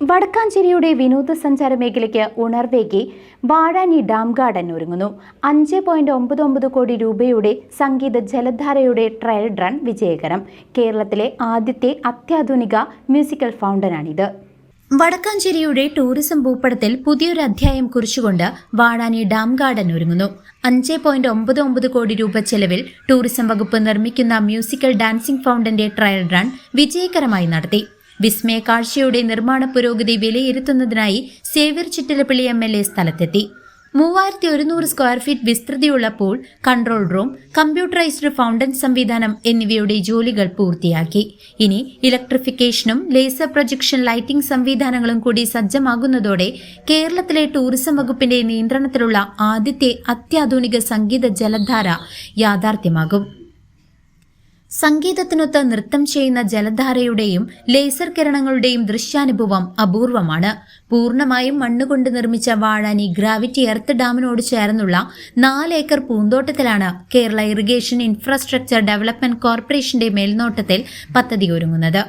വടക്കാഞ്ചേരിയുടെ വിനോദസഞ്ചാര മേഖലയ്ക്ക് ഉണർവേകി Vazhani dam garden ഒരുങ്ങുന്നു. അഞ്ച് പോയിന്റ് ഒമ്പത് ഒമ്പത് കോടി രൂപയുടെ സംഗീത ജലധാരയുടെ ട്രയൽ റൺ വിജയകരം. കേരളത്തിലെ ആദ്യത്തെ അത്യാധുനിക മ്യൂസിക്കൽ ഫൗണ്ടനാണിത്. വടക്കാഞ്ചേരിയുടെ ടൂറിസം ഭൂപടത്തിൽ പുതിയൊരു അധ്യായം കുറിച്ചുകൊണ്ട് വാഴാനി ഡാം ഗാർഡൻ ഒരുങ്ങുന്നു. അഞ്ച് പോയിന്റ് ഒമ്പത് ഒമ്പത് കോടി രൂപ ചെലവിൽ ടൂറിസം വകുപ്പ് നിർമ്മിക്കുന്ന മ്യൂസിക്കൽ ഡാൻസിംഗ് ഫൗണ്ടന്റെ ട്രയൽ റൺ വിജയകരമായി നടത്തി. വിസ്മയ കാഴ്ചയുടെ നിർമ്മാണ പുരോഗതി വിലയിരുത്തുന്നതിനായി Xavier Chittilappally M L A സ്ഥലത്തെത്തി. മൂവായിരത്തി ഒരുന്നൂറ് square feet വിസ്തൃതിയുള്ള pool control room computerised fountain സംവിധാനം എന്നിവയുടെ ജോലികൾ പൂർത്തിയാക്കി. ഇനി ഇലക്ട്രിഫിക്കേഷനും ലേസർ പ്രൊജക്ഷൻ ലൈറ്റിംഗ് സംവിധാനങ്ങളും കൂടി സജ്ജമാകുന്നതോടെ കേരളത്തിലെ ടൂറിസം വകുപ്പിന്റെ നിയന്ത്രണത്തിലുള്ള ആദ്യത്തെ അത്യാധുനിക സംഗീത ജലധാര യാഥാർത്ഥ്യമാകും. സംഗീതത്തിനൊത്ത് നൃത്തം ചെയ്യുന്ന ജലധാരയുടെയും ലേസർ കിരണങ്ങളുടെയും ദൃശ്യാനുഭവം അപൂർവമാണ്. പൂർണമായും മണ്ണുകൊണ്ട് നിർമ്മിച്ച വാഴാനി ഗ്രാവിറ്റി എർത്ത് ഡാമിനോട് ചേർന്നുള്ള നാല് ഏക്കർ പൂന്തോട്ടത്തിലാണ് കേരള ഇറിഗേഷൻ ഇൻഫ്രാസ്ട്രക്ചർ ഡെവലപ്മെന്റ് കോർപ്പറേഷന്റെ മേൽനോട്ടത്തിൽ പദ്ധതി ഒരുങ്ങുന്നത്.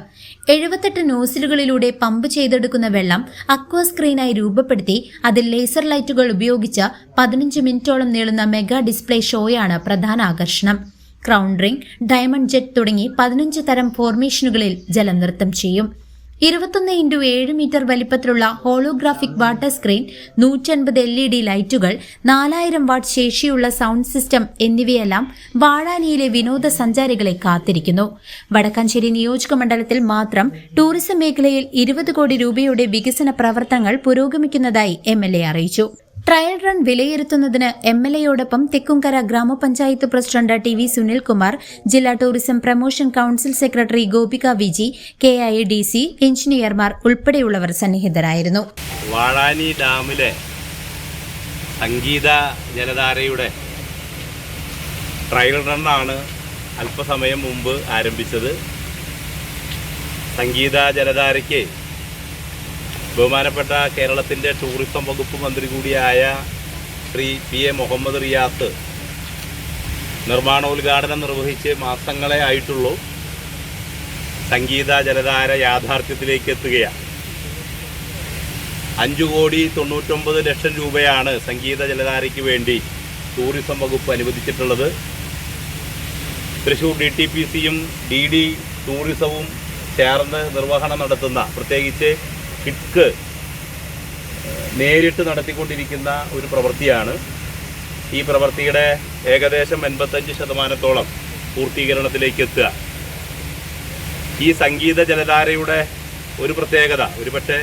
എഴുപത്തെട്ട് നോസിലുകളിലൂടെ പമ്പ് ചെയ്തെടുക്കുന്ന വെള്ളം അക്വ സ്ക്രീനായി രൂപപ്പെടുത്തി അതിൽ ലേസർ ലൈറ്റുകൾ ഉപയോഗിച്ച് പതിനഞ്ച് മിനിറ്റോളം നീളുന്ന മെഗാ ഡിസ്പ്ലേ ഷോയാണ് പ്രധാന ആകർഷണം. ക്രൗൺ റിംഗ് ഡയമണ്ട് ജെറ്റ് തുടങ്ങി പതിനഞ്ച് തരം ഫോർമേഷനുകളിൽ ജലം നൃത്തം ചെയ്യും. ഇരുപത്തൊന്ന് ഇന്റു ഏഴ് മീറ്റർ വലിപ്പത്തിലുള്ള ഹോളോഗ്രാഫിക് വാട്ടർ സ്ക്രീൻ നൂറ്റൻപത് എൽ ഇ ഡി ലൈറ്റുകൾ നാലായിരം വാട്ട് ശേഷിയുള്ള സൗണ്ട് സിസ്റ്റം എന്നിവയെല്ലാം വാഴാനിയിലെ വിനോദസഞ്ചാരികളെ കാത്തിരിക്കുന്നു. വടക്കാഞ്ചേരി നിയോജക മണ്ഡലത്തിൽ മാത്രം ടൂറിസം മേഖലയിൽ ഇരുപത് കോടി രൂപയുടെ വികസന പ്രവർത്തനങ്ങൾ പുരോഗമിക്കുന്നതായി എം അറിയിച്ചു. ട്രയൽ റൺ വിലയിരുത്തുന്നതിന് എം എൽ എയോടൊപ്പം തെക്കുംകര ഗ്രാമപഞ്ചായത്ത് പ്രസിഡന്റ് ടി വി സുനിൽകുമാർ ജില്ലാ tourism promotion council secretary Gopika Viji K I D C എഞ്ചിനീയർമാർ ഉൾപ്പെടെയുള്ളവർ സന്നിഹിതരായിരുന്നു. വാഴാനി ഡാമിലെ സംഗീത ജലധാരയുടെ ട്രയൽ റണ്ണാണ് അല്പസമയം മുമ്പ് ആരംഭിച്ചത്. സംഗീത ജലധാരയ്ക്ക് ബഹുമാനപ്പെട്ട കേരളത്തിന്റെ ടൂറിസം വകുപ്പ് മന്ത്രി കൂടിയായ ശ്രീ പി എ മുഹമ്മദ് റിയാസ് നിർമ്മാണോദ്ഘാടനം നിർവഹിച്ച് മാസങ്ങളെ ആയിട്ടുള്ളൂ. സംഗീത ജലധാര യാഥാർത്ഥ്യത്തിലേക്ക് എത്തുകയാണ്. അഞ്ചു കോടി തൊണ്ണൂറ്റൊമ്പത് ലക്ഷം രൂപയാണ് സംഗീത ജലധാരയ്ക്ക് വേണ്ടി ടൂറിസം വകുപ്പ് അനുവദിച്ചിട്ടുള്ളത്. തൃശ്ശൂർ ഡി ടി പി സിയും ഡി ഡി ടൂറിസവും ചേർന്ന് നിർവഹണം നടത്തുന്ന പ്രത്യേകിച്ച് കിക്ക് നേരിട്ട് നടത്തിക്കൊണ്ടിരിക്കുന്ന ഒരു പ്രവൃത്തിയാണ്. ഈ പ്രവൃത്തിയുടെ ഏകദേശം എൺപത്തഞ്ച് ശതമാനത്തോളം പൂർത്തീകരണത്തിലേക്ക് എത്തുക. ഈ സംഗീത ജലധാരയുടെ ഒരു പ്രത്യേകത ഒരുപക്ഷെ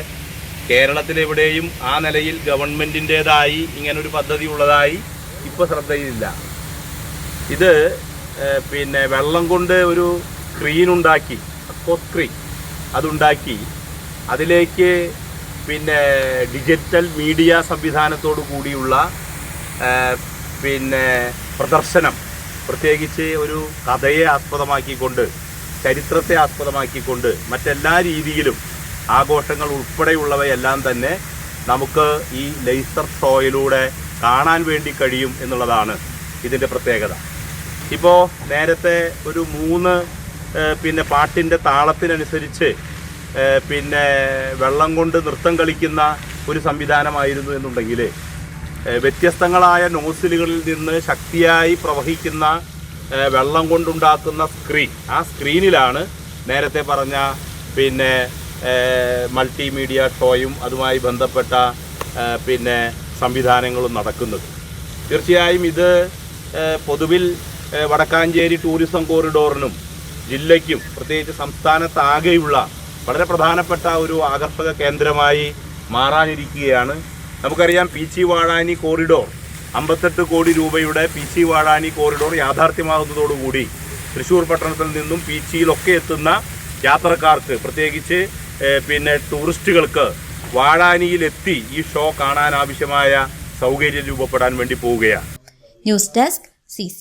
കേരളത്തിലെവിടെയും ആ നിലയിൽ ഗവൺമെന്റിന്റേതായി ഇങ്ങനൊരു പദ്ധതി ഉള്ളതായി ഇപ്പോൾ ശ്രദ്ധയിലില്ല. ഇത് പിന്നെ വെള്ളം കൊണ്ട് ഒരു സ്ക്രീൻ ഉണ്ടാക്കി അക്കോ സ്ക്രീൻ അതുണ്ടാക്കി അതിലേക്ക് പിന്നെ ഡിജിറ്റൽ മീഡിയ സംവിധാനത്തോടു കൂടിയുള്ള പിന്നെ പ്രദർശനം പ്രത്യേകിച്ച് ഒരു കഥയെ ആസ്പദമാക്കിക്കൊണ്ട് ചരിത്രത്തെ ആസ്പദമാക്കിക്കൊണ്ട് മറ്റെല്ലാ രീതിയിലും ആഘോഷങ്ങൾ ഉൾപ്പെടെയുള്ളവയെല്ലാം തന്നെ നമുക്ക് ഈ ലേസർ ഷോയിലൂടെ കാണാൻ വേണ്ടി കഴിയും എന്നുള്ളതാണ് ഇതിന്റെ പ്രത്യേകത. ഇപ്പോൾ നേരത്തെ ഒരു മൂന്ന് പിന്നെ പാട്ടിന്റെ താളത്തിനനുസരിച്ച് പിന്നെ വെള്ളം കൊണ്ട് നൃത്തം കളിക്കുന്ന ഒരു സംവിധാനമായിരുന്നു എന്നുണ്ടെങ്കിൽ വ്യത്യസ്തങ്ങളായ നോസിലുകളിൽ നിന്ന് ശക്തിയായി പ്രവഹിക്കുന്ന വെള്ളം കൊണ്ടുണ്ടാക്കുന്ന സ്ക്രീൻ ആ സ്ക്രീനിലാണ് നേരത്തെ പറഞ്ഞ പിന്നെ മൾട്ടിമീഡിയ ഷോയും അതുമായി ബന്ധപ്പെട്ട പിന്നെ സംവിധാനങ്ങളും നടക്കുന്നത്. തീർച്ചയായും ഇത് പൊതുവിൽ വടക്കാഞ്ചേരി ടൂറിസം കോറിഡോറിനും ജില്ലയ്ക്കും പ്രത്യേകിച്ച് സംസ്ഥാനത്താകെയുള്ള വളരെ പ്രധാനപ്പെട്ട ഒരു ആകർഷക കേന്ദ്രമായി മാറാനിരിക്കുകയാണ്. നമുക്കറിയാം പി ചി വാഴാനി കോറിഡോർ അമ്പത്തെട്ട് കോടി രൂപയുടെ പി ചി വാഴാനി കോറിഡോർ യാഥാർത്ഥ്യമാകുന്നതോടുകൂടി തൃശ്ശൂർ പട്ടണത്തിൽ നിന്നും പി ചിയിലൊക്കെ എത്തുന്ന യാത്രക്കാർക്ക് പ്രത്യേകിച്ച് പിന്നെ ടൂറിസ്റ്റുകൾക്ക് വാഴാനിയിലെത്തി ഈ ഷോ കാണാൻ ആവശ്യമായ സൗകര്യം രൂപപ്പെടാൻ വേണ്ടി പോവുകയാണ്. News desk C